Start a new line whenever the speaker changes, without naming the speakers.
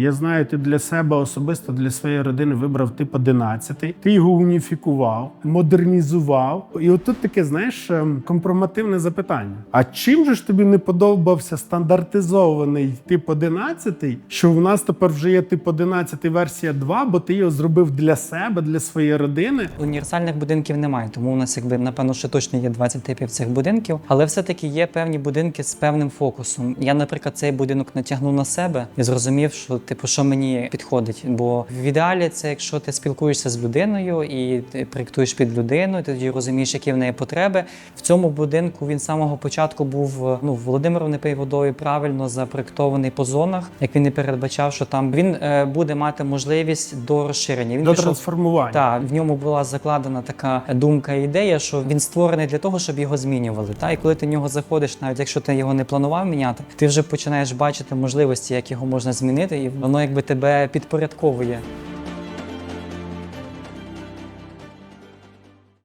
Я знаю, ти для себе особисто для своєї родини вибрав тип 11. Ти його уніфікував, модернізував. І отут таке, знаєш, ем, компромативне запитання. А чим же ж тобі не подобався стандартизований тип 11, що в нас тепер вже є тип 11 версія 2, бо ти його зробив для себе, для своєї родини?
Універсальних будинків немає, тому у нас якби напевно ще точно є 20 типів цих будинків, але все-таки є певні будинки з певним фокусом. Я, наприклад, цей будинок натягнув на себе і зрозумів, що типу, що мені підходить. Бо в ідеалі це якщо ти спілкуєшся з людиною і ти проєктуєш під людину, і тоді розумієш, які в неї потреби. В цьому будинку він з самого початку був ну Володимиру водою правильно запроєктований по зонах, як він і передбачав, що там він е, буде мати можливість до розширення. Він
До
пішов-
трансформування.
так, в ньому була закладена така думка і ідея, що він створений для того, щоб його змінювали. Та і коли ти в нього заходиш, навіть якщо ти його не планував міняти, ти вже починаєш бачити можливості, як його можна змінити, і воно якби тебе підпорядковує.